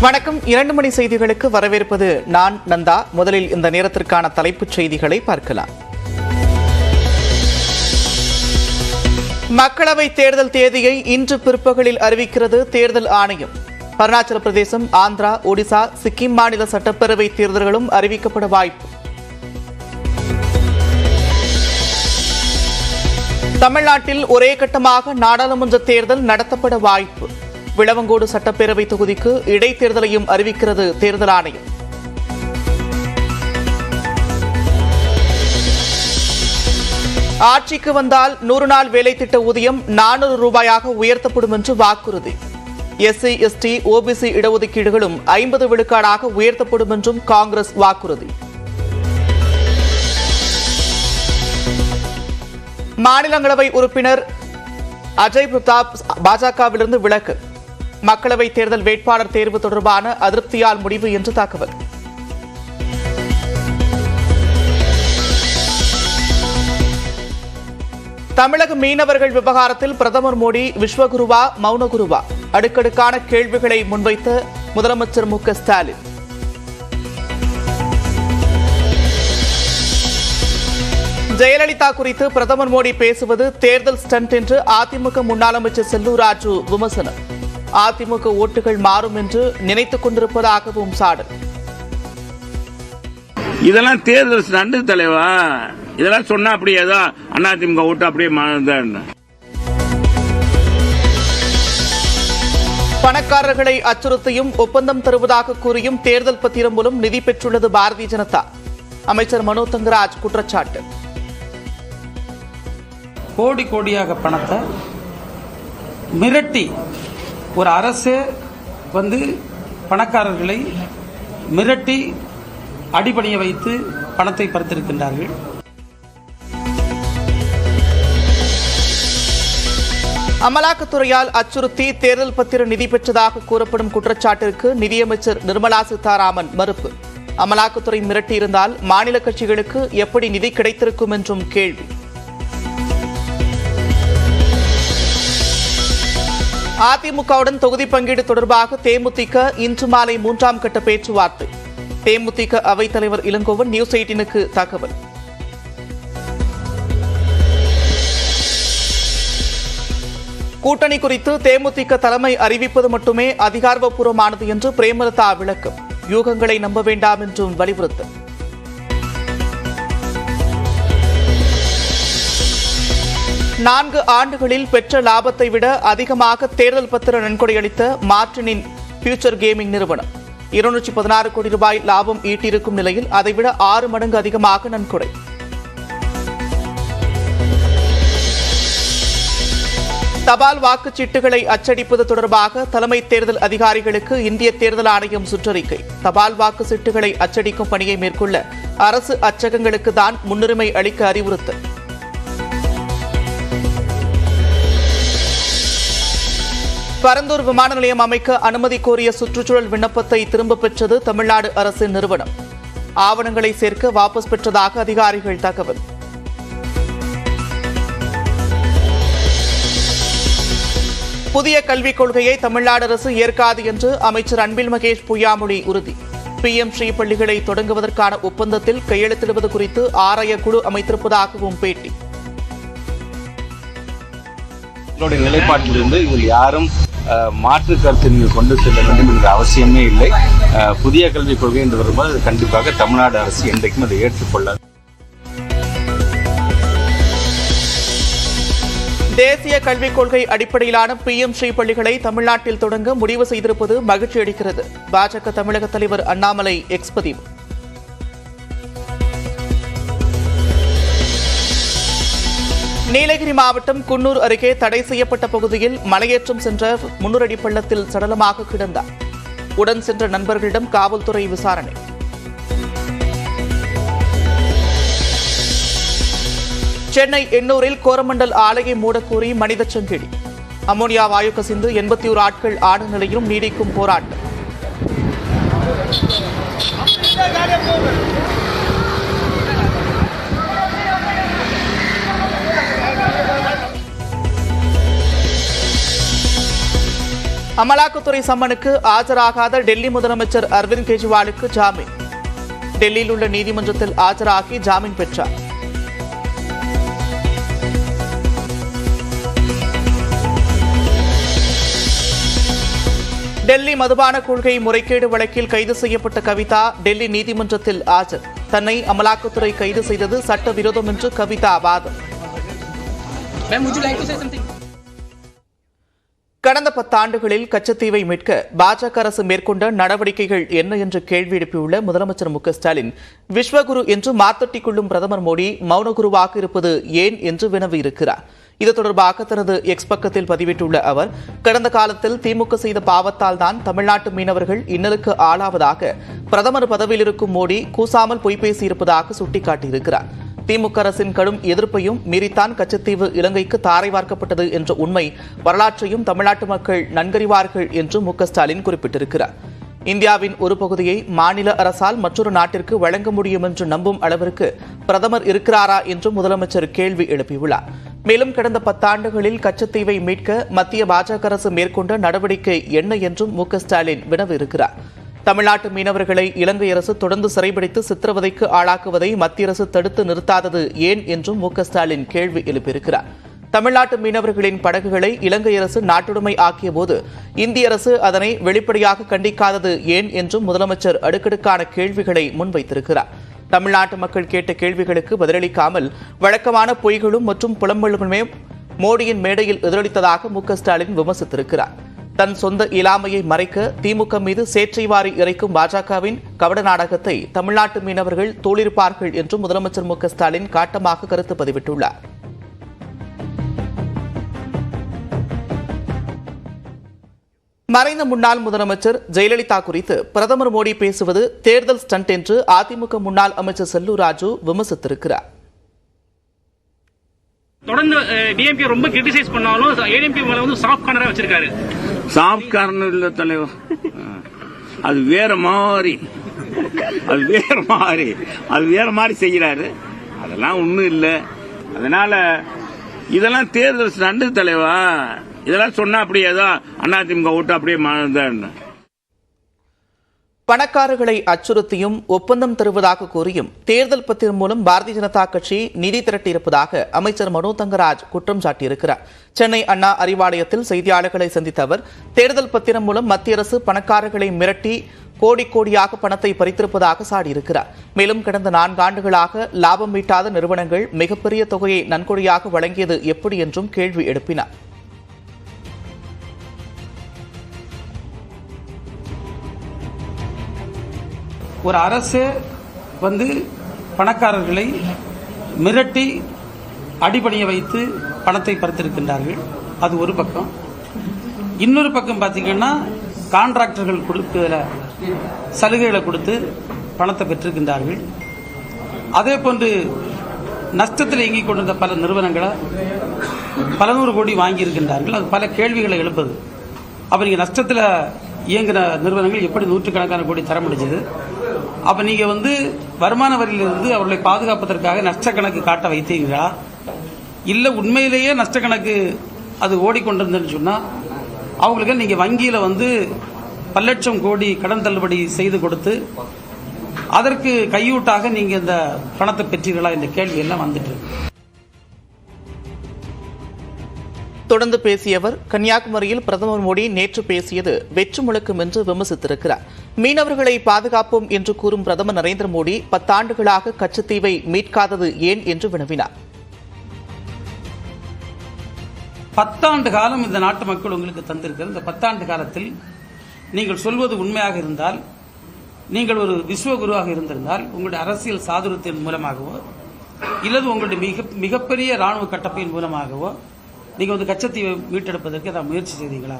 வணக்கம். இரண்டு மணி செய்திகளுக்கு வரவேற்பது நான் நந்தா. முதலில் இந்த நேரத்திற்கான தலைப்புச் செய்திகளை பார்க்கலாம். மக்களவை தேர்தல் தேதியை இன்று பிற்பகலில் அறிவிக்கிறது தேர்தல் ஆணையம். அருணாச்சல பிரதேசம் ஆந்திரா ஒடிசா சிக்கிம் மாநில சட்டப்பேரவை தேர்தல்களும் அறிவிக்கப்பட வாய்ப்பு. தமிழ்நாட்டில் ஒரே கட்டமாக நாடாளுமன்ற தேர்தல் நடத்தப்பட வாய்ப்பு. விளவங்கோடு சட்டப்பேரவை தொகுதிக்கு இடைத்தேர்தலையும் அறிவிக்கிறது தேர்தல் ஆணையம். ஆட்சிக்கு வந்தால் நூறு நாள் வேலை திட்ட ஊதியம் நானூறு ரூபாயாக உயர்த்தப்படும் என்று வாக்குறுதி. எஸ்சி எஸ்டி ஓபிசி இடஒதுக்கீடுகளும் ஐம்பது விழுக்காடாக உயர்த்தப்படும் என்றும் காங்கிரஸ் வாக்குறுதி. மாநிலங்களவை உறுப்பினர் அஜய் பிரதாப் பாஜகவிலிருந்து விலக்கு. மக்களவை தேர்தல் வேட்பாளர் தேர்வு தொடர்பான அதிருப்தியால் முடிவு என்று தகவல். தமிழக மீனவர்கள் விவகாரத்தில் பிரதமர் மோடி விஸ்வகுருவா மௌனகுருவா? அடுக்கடுக்கான கேள்விகளை முன்வைத்த முதலமைச்சர் மு க ஸ்டாலின். ஜெயலலிதா குறித்து பிரதமர் மோடி பேசுவது தேர்தல் ஸ்டண்ட் என்று அதிமுக முன்னாள் அமைச்சர் செல்லூர் ராஜு விமர்சனம். அதிமுக ஓட்டுகள் மாறும் என்று நினைத்துக் கொண்டிருப்பதாகவும் சாடல். இதெல்லாம் தேர்தல் நண்டு தலைவா? இதெல்லாம் சொன்னா அப்படியே தான் அதிமுக ஓட்டு அப்படியே மாறுதான் பணக்காரர்களை அச்சுறுத்தியும் ஒப்பந்தம் தருவதாக கூறியும் தேர்தல் பத்திரம் மூலம் நிதி பெற்றுள்ளது பாரதிய ஜனதா. அமைச்சர் மனோ தங்கராஜ் குற்றச்சாட்டு. கோடி கோடியாக பணத்தை மிரட்டி ஒரு அரசு வந்து பணக்காரர்களை மிரட்டி அடிபணிய வைத்து பணத்தை பறித்திருக்கின்றார்கள். அமலாக்கத்துறையால் அச்சுறுத்தி தேர்தல் பத்திர நிதி பெற்றதாக கூறப்படும் குற்றச்சாட்டிற்கு நிதியமைச்சர் நிர்மலா சீதாராமன் மறுப்பு. அமலாக்கத்துறை மிரட்டியிருந்தால் மாநில கட்சிகளுக்கு எப்படி நிதி கிடைத்திருக்கும் என்றும் கேள்வி. அதிமுகவுடன் தொகுதி பங்கீடு தொடர்பாக தேமுதிக இன்று மாலை மூன்றாம் கட்ட பேச்சுவார்த்தை. தேமுதிக அவைத்தலைவர் இளங்கோவன் நியூஸ் எயிட்டினுக்கு தகவல். கூட்டணி குறித்து தேமுதிக தலைமை அறிவிப்பது மட்டுமே அதிகாரப்பூர்வமானது என்று பிரேமலதா விளக்கம். யூகங்களை நம்ப வேண்டாம் என்றும் வலியுறுத்தல். நான்கு ஆண்டுகளில் பெற்ற லாபத்தை விட அதிகமாக தேர்தல் பத்திர நன்கொடை அளித்த மார்டினின் ஃபியூச்சர் கேமிங் நிறுவனம். இருநூற்றி பதினாறு கோடி ரூபாய் லாபம் ஈட்டியிருக்கும் நிலையில் அதைவிட ஆறு மடங்கு அதிகமாக நன்கொடை. தபால் வாக்குச்சீட்டுகளை அச்சடிப்பது தொடர்பாக தலைமை தேர்தல் அதிகாரிகளுக்கு இந்திய தேர்தல் ஆணையம் சுற்றறிக்கை. தபால் வாக்கு சீட்டுகளை அச்சடிக்கும் பணியை மேற்கொள்ள அரசு அச்சகங்களுக்கு தான் முன்னுரிமை அளிக்க அறிவுறுத்தல். பரந்தூர் விமான நிலையம் அமைக்க அனுமதி கோரிய சுற்றுச்சூழல் விண்ணப்பத்தை திரும்பப் பெற்றது தமிழ்நாடு அரசின் நிறுவனம். ஆவணங்களை சேர்க்க வாபஸ் பெற்றதாக அதிகாரிகள் தகவல். புதிய கல்விக் கொள்கையை தமிழ்நாடு அரசு ஏற்காது என்று அமைச்சர் அன்பில் மகேஷ் பொய்யாமொழி உறுதி. பி எம் ஸ்ரீ பள்ளிகளை தொடங்குவதற்கான ஒப்பந்தத்தில் கையெழுத்திடுவது குறித்து ஆராய குழு அமைத்திருப்பதாகவும் பேட்டி. நிலைப்பாட்டிலிருந்து இதில் யாரும் மாற்று கருத்து நீங்கள் கொண்டு செல்ல வேண்டும் என்ற அவசியமே இல்லை. புதிய கல்விக் கொள்கை என்று வரும்போது அது கண்டிப்பாக தமிழ்நாடு அரசு என்றைக்கும் அதை ஏற்றுக்கொள்ளாது. தேசிய கல்விக் கொள்கை அடிப்படையிலான பிஎம் ஸ்ரீ பள்ளிகளை தமிழ்நாட்டில் தொடங்க முடிவு செய்திருப்பது மகிழ்ச்சி அளிக்கிறது பாஜக தமிழக தலைவர் அண்ணாமலை எக்ஸ் பதிவு. நீலகிரி மாவட்டம் குன்னூர் அருகே தடை செய்யப்பட்ட பகுதியில் மலையேற்றம் சென்ற முன்னூறு அடி பள்ளத்தில் சடலமாக கிடந்தார் உடன் சென்ற நண்பர்களிடம் காவல்துறை விசாரணை. சென்னை எண்ணூரில் கோரமண்டல் ஆலையை மூடக்கோரி மனித சங்கிலி. அமோனியா வாயு கசிந்து எண்பத்தி ஒரு ஆட்கள் ஆடு நிலையிலும் நீடிக்கும் போராட்டம். அமலாக்கத்துறை சம்மனுக்கு ஆஜராகாத டெல்லி முதலமைச்சர் அரவிந்த் கெஜ்ரிவாலுக்கு ஜாமீன். டெல்லியில் உள்ள நீதிமன்றத்தில் ஆஜராகி ஜாமீன் பெற்றார். டெல்லி மதுபான கொள்கை முறைகேடு வழக்கில் கைது செய்யப்பட்ட கவிதா டெல்லி நீதிமன்றத்தில் ஆஜர். தன்னை அமலாக்கத்துறை கைது செய்தது சட்டவிரோதம் என்று கவிதா வாதம். கடந்த பத்தாண்டுகளில் கச்சத்தீவை மீட்க பாஜக அரசு மேற்கொண்ட நடவடிக்கைகள் என்ன என்று கேள்வி எழுப்பியுள்ள முதலமைச்சர் மு ஸ்டாலின் விஸ்வகுரு என்று மாத்தட்டிக் கொள்ளும் பிரதமர் மோடி மௌனகுருவாக இருப்பது ஏன் என்று வினவியிருக்கிறார் இது தொடர்பாக தனது எக்ஸ் பக்கத்தில் பதிவிட்டுள்ள அவர் கடந்த காலத்தில் திமுக செய்த பாவத்தால் தான் தமிழ்நாட்டு மீனவர்கள் இன்னலுக்கு ஆளாவதாக பிரதமர் பதவியில் இருக்கும் மோடி கூசாமல் பொய்பேசியிருப்பதாக சுட்டிக்காட்டியிருக்கிறார். திமுக அரசின் கடும் எதிர்ப்பையும் மீறித்தான் கச்சத்தீவு இலங்கைக்கு தாரை வார்க்கப்பட்டது என்ற உண்மை வரலாற்றையும் தமிழ்நாட்டு மக்கள் நன்கறிவார்கள் என்று மு ஸ்டாலின் குறிப்பிட்டிருக்கிறார். இந்தியாவின் ஒரு பகுதியை மாநில அரசால் மற்றொரு நாட்டிற்கு வழங்க முடியும் என்று நம்பும் அளவிற்கு பிரதமர் இருக்கிறாரா என்றும் முதலமைச்சர் கேள்வி எழுப்பியுள்ளார். மேலும் கடந்த பத்தாண்டுகளில் கச்சத்தீவை மீட்க மத்திய பாஜக அரசு மேற்கொண்ட நடவடிக்கை என்ன என்றும் மு ஸ்டாலின் வினவியிருக்கிறார். தமிழ்நாட்டு மீனவர்களை இலங்கை அரசு தொடர்ந்து சிறைபிடித்து சித்திரவதைக்கு ஆளாக்குவதை மத்திய அரசு தடுத்து நிறுத்தாதது ஏன் என்றும் மு ஸ்டாலின் கேள்வி எழுப்பியிருக்கிறார். தமிழ்நாட்டு மீனவர்களின் படகுகளை இலங்கை அரசு நாட்டுடைமை ஆக்கிய போது இந்திய அரசு அதனை வெளிப்படையாக கண்டிக்காதது ஏன் என்றும் முதலமைச்சர் அடுக்கடுக்கான கேள்விகளை முன்வைத்திருக்கிறார். தமிழ்நாட்டு மக்கள் கேட்ட கேள்விகளுக்கு பதிலளிக்காமல் வழக்கமான பொய்களும் மற்றும் புலம்பலுமே மோடியின் மேடையில் எதிரொலித்ததாக மு ஸ்டாலின் விமர்சித்திருக்கிறார். தன் சொந்த இயலாமையை மறைக்க திமுக மீது சேற்றை வாரி இறைக்கும் பாஜகவின் கவட நாடகத்தை தமிழ்நாட்டு மீனவர்கள் தோளிருப்பார்கள் என்றும் முதலமைச்சர் மு ஸ்டாலின் காட்டமாக கருத்து பதிவிட்டுள்ளார். மறைந்த முன்னாள் முதலமைச்சர் ஜெயலலிதா குறித்து பிரதமர் மோடி பேசுவது தேர்தல் ஸ்டண்ட் என்று அதிமுக முன்னாள் அமைச்சர் செல்லூர் ராஜு விமர்சித்திருக்கிறார். தொடர்ந்து டிஎம்பி ரொம்ப கிரிட்டிசைஸ் பண்ணாலும் ஏடிஎம்பி மேல வந்து சாஃப்ட் கார்னரா வச்சிருக்காரு. சாப்காரன்னு இல்லை தலைவர். அது வேற மாதிரி. அது வேற மாதிரி. அது வேற மாதிரி செய்கிறாரு. அதெல்லாம் ஒன்றும் இல்லை. அதனால இதெல்லாம் தேர்தல் நண்டு தலைவா. இதெல்லாம் சொன்னா அப்படியே ஏதோ அதிமுக ஓட்டு அப்படியே மாறுதான் பணக்காரர்களை அச்சுறுத்தியும் ஒப்பந்தம் தருவதாக கூறியும் தேர்தல் பத்திரம் மூலம் பாரதிய ஜனதா கட்சி நிதி திரட்டியிருப்பதாக அமைச்சர் மனோ தங்கராஜ் குற்றம் சாட்டியிருக்கிறார். சென்னை அண்ணா அறிவாலயத்தில் செய்தியாளர்களை சந்தித்த அவர் தேர்தல் பத்திரம் மூலம் மத்திய அரசு பணக்காரர்களை மிரட்டி கோடி கோடியாக பணத்தை பறித்திருப்பதாக சாடியிருக்கிறார். மேலும் கடந்த நான்காண்டுகளாக லாபம் ஈட்டாத நிறுவனங்கள் மிகப்பெரிய தொகையை நன்கொடையாக வழங்கியது எப்படி என்றும் கேள்வி எழுப்பினார். ஒரு அரசு வந்து பணக்காரர்களை மிரட்டி அடிபணிய வைத்து பணத்தை பறித்திருக்கின்றார்கள். அது ஒரு பக்கம். இன்னொரு பக்கம் பார்த்தீங்கன்னா கான்ட்ராக்டர்கள் கொடுக்கிற சலுகைகளை கொடுத்து பணத்தை பெற்றிருக்கின்றார்கள். அதே போன்று நஷ்டத்தில் இயங்கிக் கொண்டிருந்த பல நிறுவனங்களை பல நூறு கோடி வாங்கியிருக்கின்றார்கள். அது பல கேள்விகளை எழுப்புது. அப்போ நீங்கள் நஷ்டத்தில் இயங்குகிற நிறுவனங்கள் எப்படி நூற்றுக்கணக்கான கோடி தர முடிஞ்சது? அப்போ நீங்கள் வந்து வருமான வரியிலிருந்து அவர்களை பாதுகாப்பதற்காக நஷ்ட கணக்கு காட்ட வைத்தீங்களா இல்லை உண்மையிலேயே நஷ்ட கணக்கு அது ஓடிக்கொண்டிருந்ததுன்னு சொன்னால் அவங்களுக்கு நீங்கள் வங்கியில் வந்து பல லட்சம் கோடி கடன் தள்ளுபடி செய்து கொடுத்து அதற்கு கையூட்டாக நீங்கள் இந்த பணத்தை பெற்றீர்களா என்ற கேள்வி எல்லாம் வந்துட்டு இருக்கு. தொடர்ந்து பேசிய அவர் கன்னியாகுமரியில் பிரதமர் மோடி நேற்று பேசியது வெற்று முழக்கம் என்று விமர்சித்திருக்கிறார். மீனவர்களை பாதுகாப்போம் என்று கூறும் பிரதமர் நரேந்திர மோடி பத்தாண்டுகளாக கச்சத்தீவை மீட்காதது ஏன் என்று வினவினார். பத்தாண்டு காலம் இந்த நாட்டு மக்கள் உங்களுக்கு தந்திருக்கிற இந்த பத்தாண்டு காலத்தில் நீங்கள் சொல்வது உண்மையாக இருந்தால் நீங்கள் ஒரு விஸ்வகுருவாக இருந்திருந்தால் உங்களுடைய அரசியல் சாதுரத்தின் மூலமாகவோ இல்லது உங்களுடைய மிக மிகப்பெரிய ராணுவ கட்டப்பையின் மூலமாகவோ நீங்கள் வந்து கச்சத்தீவை மீட்டெடுப்பதற்கு ஏதாவது முயற்சி செய்தீங்களா?